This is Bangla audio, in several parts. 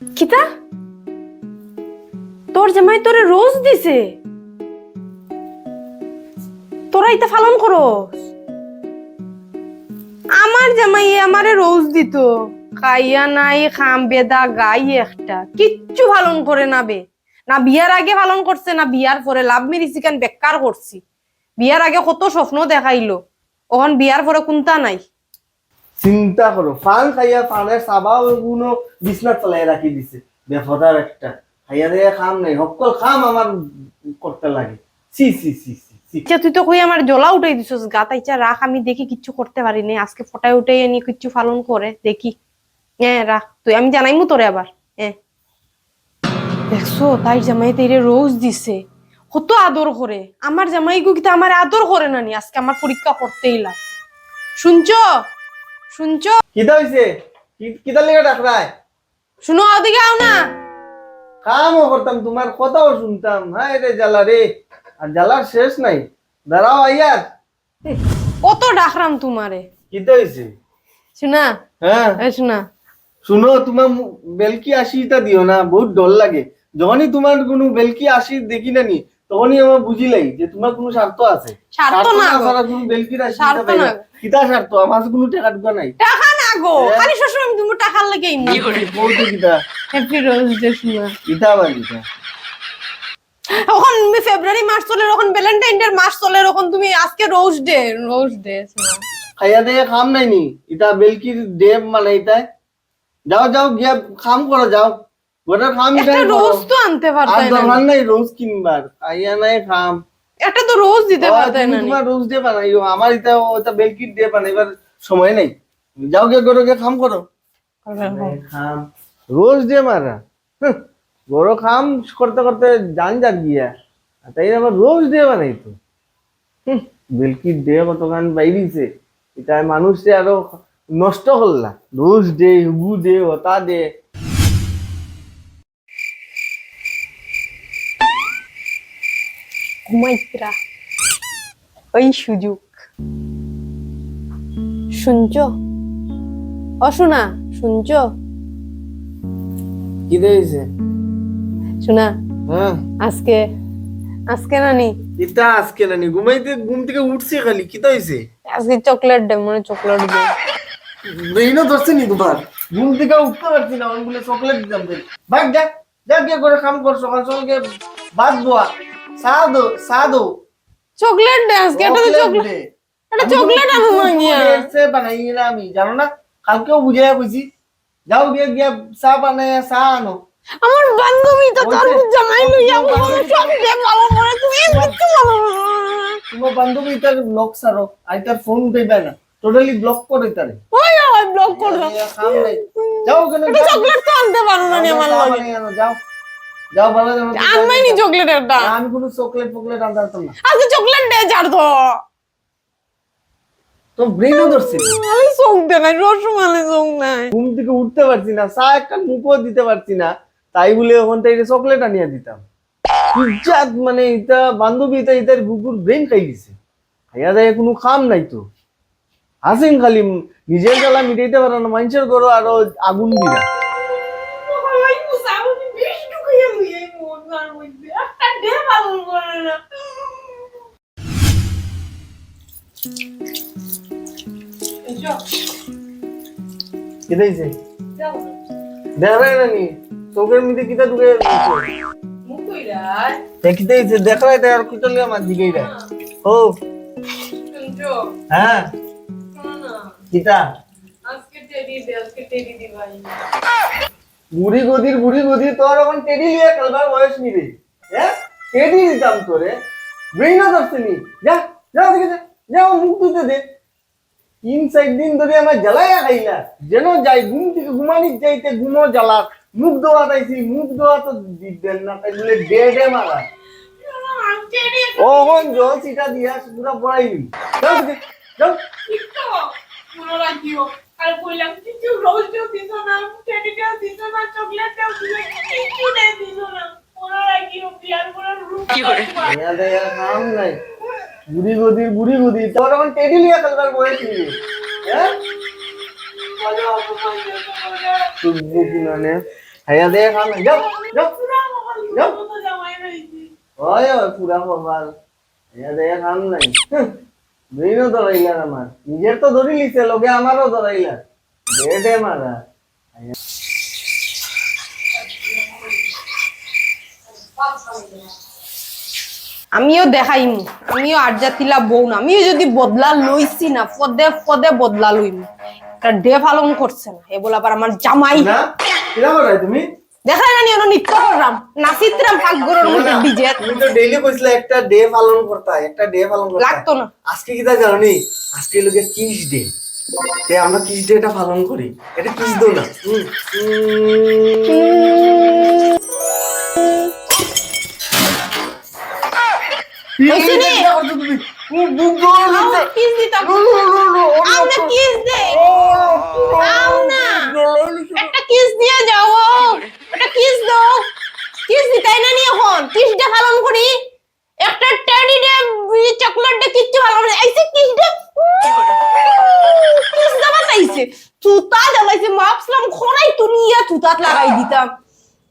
কিতা? তোর জামাই তোরে রোজ দিছে। তোরা এটা পালন করস। আমার জামাই আমারে রোজ দিত। খাইয়া নাই, খাম বেদা, গাই একটা। কিচ্ছু পালন করে না বে। না বিয়ার আগে পালন করছে, না বিয়ার পরে। লাভ মেরি কেন? বেকার করছি। বিয়ার আগে কত স্বপ্ন দেখাইলো। ওখান বিয়ার পরে কোনটা নাই? চিন্তা করো ফান খাইয়া ফানের চাবা গুলো বিছনাত চলাই রাখি দিছে। বেফদার একটা। খাইয়া দিয়ে খাম নাই। সকল খাম আমার করতে লাগে। সি সি সি তুই তো কই আমার জলা রাখ আমি দেখি কিচ্ছু করতে পারি আজকে ফটাই এনে কিচ্ছু পালন করে দেখি। হ্যাঁ রাখ তুই, আমি জানাইমু তোরে আবার। হ্যাঁ দেখছ তাই জামাই তেরে রোজ দিছে। কত আদর করে আমার জামাই কিন্তু আমার আদর করে না নি আজকে আমার পরীক্ষা করতেই লাগ। শুনছো? শুনছো? কিতা হইছে? কি- কিতা লেগে ডাকরায়? শুনো ওদিকে আও না। কামও করতাম তোমার কথাও শুনতাম। হ্যাঁ রে জ্বালা রে। আর জ্বালার শেষ নাই। দাঁড়াও আইয়ার কত ডাকরাম তোমারে। কিতা হইছে? শোনা। হ্যাঁ। এ শোনা। শুনো তোমার বেলকি আশিটা দিও না বহুত ডর লাগে। যখনই তোমার কোনো বেলকি আশি দেখি না নি তখনই আমার বুঝিলাই যে তোমার কোনো স্বার্থ আছে। স্বার্থ না গো। কোনো বেলকির আশি স্বার্থ না। কিতা স্বার্থ? আমার কোনো টাকা টুকা নাই। টাকা না গো। খালি শ্বশুর আমি তুমি টাকার লাগে কিতা। হ্যাপি রোজ ডে শোনা কিতা আবার কিতা? এখন ফেব্রুয়ারি মাস চলে এখন ভ্যালেন্টাইন ডে মাস চলে এখন তুমি আজকে রোজ ডে রোজ ডে খাইয়া দিয়ে খাম নাই নি ইতা বেলকির ডে মানে ইতা যাও যাও গিয়া খাম করো যাও। গোটা একটা। রোজ তো আনতে আর পারতাই না দরকার নাই রোজ কিনবার। খাইয়া নাই খাম। একটা তো রোজ দিতে ও, পারতাই না তোমার রোজ ডে বানাইও। আমার ইতা ওটা বেলকির ডে বানাইবার সময় নাই। যাও গিয়ে গরো গিয়ে খাম করো। খাম। রোজ ডে মারা। গরো খাম করতে করতে জান যাক গিয়া। তাই আবার রোজ ডে বানাইতো। বেলকির ডে কতখান বাইরিছে। এটা মানুষে আরও নষ্ট করলা রোজ দে হুগু দে হতা ডে ঘুমাইতরা ওই সুযোগ। শুনছো? ও শোনা শুনছো? কি দিয়েছে শোনা হ্যাঁ। আজকে আজকে নানি এটা আজকে নানি ঘুমাইতে ঘুম থেকে উঠছে খালি কি হয়েছে আজকে চকলেট দে মনে চকলেট দে। ব্রেইনও ধরছে নি তোমার ঘুম থেকে উঠতে পারছি না অনেকগুলো চকলেট দিতাম। ভাগ যা যা গিয়ে করে কাম কর সকাল সকাল গিয়ে ভাত দোয়া। চা দো চকলেট দে আজকে একটা তো চকলেট। আমি চকলেট কোনো আনো কুকুর মাগিয়া এসে বানাই না আমি জানো না? কালকেও বুঝাইয়া বুঝি যাও গিয়ে গিয়ে চা বানাই চা আনো। আমার বান্ধবী তো তোর জামাই লইয়া বলে সব দে ভালো করে তুমি কিচ্ছু ভালো। তোমার বান্ধবী তার ব্লক সারো আর তার ফোন উঠাইবে না। টোটালি ব্লক করে তারে। ওই আমার ব্লক করে দাও যাও যাও। চকলেট তো আনতে পারো না আমার লগে। যাও। যাও ভালো জানো নি চকলেট একটা। আমি কোনো চকলেট ফকলেট আনতে পারতাম না। আজকে চকলেট দে ছাড় তো তো ব্রেনও ধরছে আমি চোখ দে নাই রসমালাই চোখ নাই। ঘুম থেকে উঠতে পারছি না চা একটা মুখও দিতে পারছি না তাই বলে ওখান থেকে চকলেট আনিয়ে দিতাম। ইজ্জাত মানে এটা বান্ধবী এটা ইতার কুকুর ব্রেন খাই দিছে। খাইয়া দেয় কোনো খাম নাই তো। হাসিন খালি নিজের জ্বালা মিটাইতে পারে না মানুষের করো আরও আগুন দিরা কেটে দিছে দেখা যায় না নি চোখের মধ্যে কিটা ঢুকে দেখিতে দিছে দেখা যায় আর কিটা লিয়ে আমার দিকেই রে? ও হ্যাঁ কিটা বুড়ি গদির, বুড়ি গদি তোর এখন টেডি লিয়ে খেলবার বয়স নিবে। হ্যাঁ টেডি দিতাম তোরে। ব্রেইনও ধরছে নি? যা যা ওদিকে যা যা মুখ ধুতে দে। তিন, চার দিন ধরে আমার জ্বালাইয়া খাইলা। যেন যাই, ঘুম থেকে ঘুমানি যাইতে ঘুমো জ্বালা। মুখ ধোয়া তাইছি মুখ ধোয়া তো দিবেন না, তাই বলে ডে ডে মারা। ওহন জল সিটা দিয়া পুরা পড়াইলি। যাও ওদিকে, যাও দেয়া দেয়া কাম নাই। বুড়ি গদির বুড়ি গদি তোর এখন টেডি লিয়া খেলবার বয়স নিবে হ্যাঁ? তুই কিনানে খাইয়া দিয়ে খাম না যাও যাও। যাও। ওই ওই পুরা কপাল খাইয়া দিয়ে খাম নাই। আমার। নিজের তো ধরি লিছে লোকে আমারও ধরাইলার দে দে মারা। আমিও দেখাইমু আমিও আর্জাতিলা বউ না আমিও যদি বদলা লইছি না পদে পদে বদলা লইমু। ডে পালন করছে না এ বলে আবার আমার জামাই। না তুমি? দেখা জানি ওরা নৃত্য করলাম নাচিত্রাম পাকঘরের মধ্যে ডিজে তুমি তো ডেইলি কইছিলে একটা ডে পালন করতা একটা ডে পালন করতা লাগতো না আজকে কি তা জানো আজকে লোকে কিস ডে তে আমরা কিস ডেটা পালন করি এটা কিস দো না। কিস দিতাম লো, লো, লো, লো, অন্য আও না তো- কিস দে ও, আও না জ্বলে যাচ্ছে। একটা কিস দিয়ে যাও একটা কিস দাও কিস দিতাই না নি এখন কিস ডে পালন করি একটা টেডি ডে চকলেট ডে কিচ্ছু ভালো আইছে কিস ডে কিস দাবা তাইছে তুতা জ্বালাইছে মাপসলাম খরাই তুলিয়া তুতাত লাগাই দিতাম।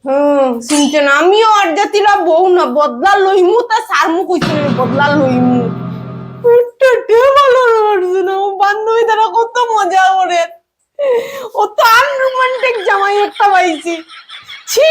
হুম শুনছে না আমিও আর জাতিলা বউ না, বদলা লইমু, তা সারমু কইছে, বদলা লইমু। একটা ভালো বান্ধবী তারা কত মজা করে। ও তো আনরোমান্টিক জামাই একটা পাইছি। ছি!